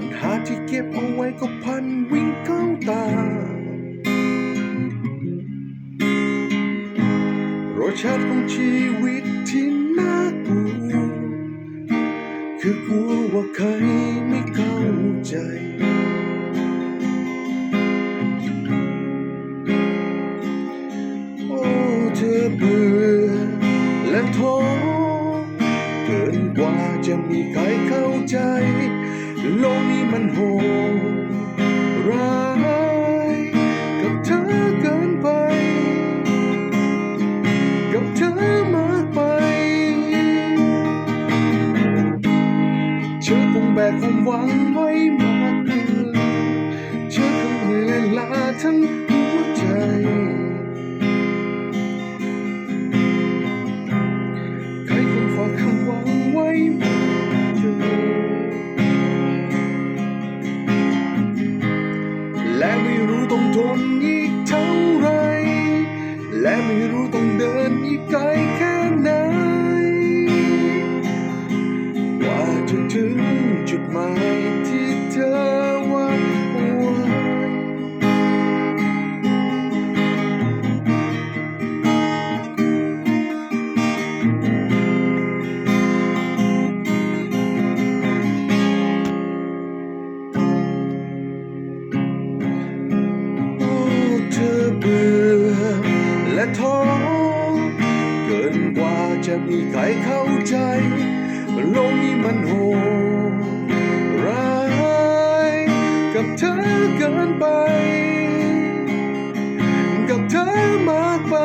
ปัญหาที่เก็บเอาไว้ก็พันวิ่งเข้าตา รสชาติของชีวิตที่น่ากลัว คือกลัวว่าใครไม่เข้าใจ โอ้เธอเบื่อและท้อเกินกว่าจะมีใครเข้าใจ มันโหดร้ายกับเธอเกินไป กับเธอมากไป เธอคงแบกความหวังไว้มากเกินเธอคงเหนื่อยล้าทั้งหัวใจ และไม่รู้ต้องเดินอีกไกลแค่ และท้อเกินกว่าจะมีใครเข้าใจโลกนี้มันโหดร้ายกับเธอเกินไป กับเธอมากไป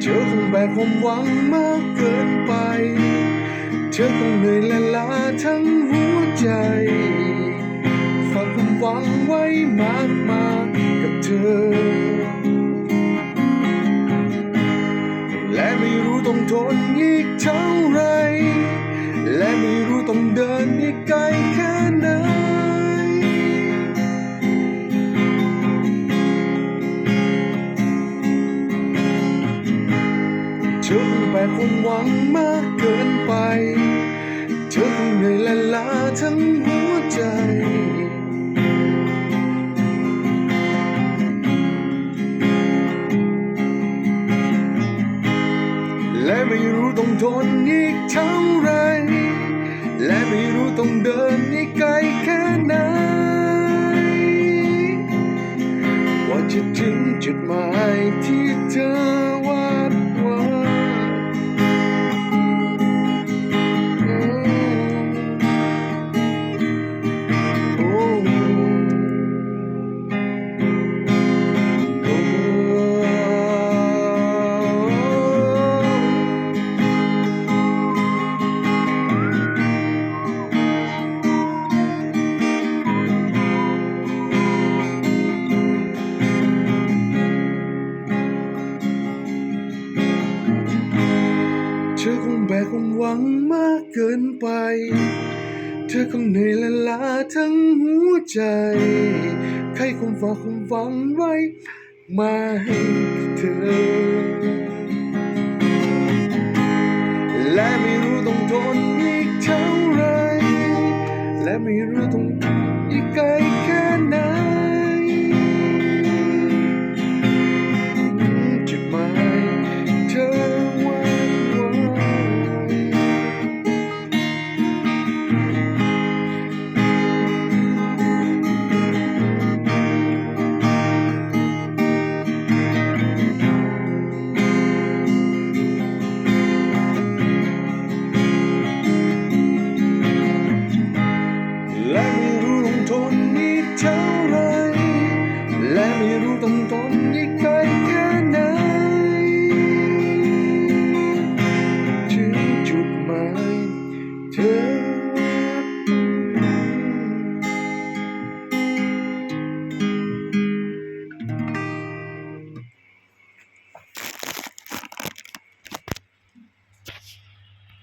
เธอคงแบกความหวังมากเกินไป เธอคงเหนื่อยและล้าทั้งหัวใจฝากความหวังไว้มาก อ และไม่รู้ต้องทนอีกเท่าไร และไม่รู้ต้องเดินอีกไกลแค่ไหนเธอคงแบกความหวังมากเกินไป เธอคงเหนื่อยและล้าทั้งหัวใจ ต้องทนอีกเท่าไร และไม่รู้ต้องเดินอีกไกลแค่ไหน กว่าจะถึงจุดหมายที่เธอ วังมากเกินไป เธอคงเหนื่อยและล้าทั้งหัวใจ ใครคงฝากความหวังไว้ มาให้เธอ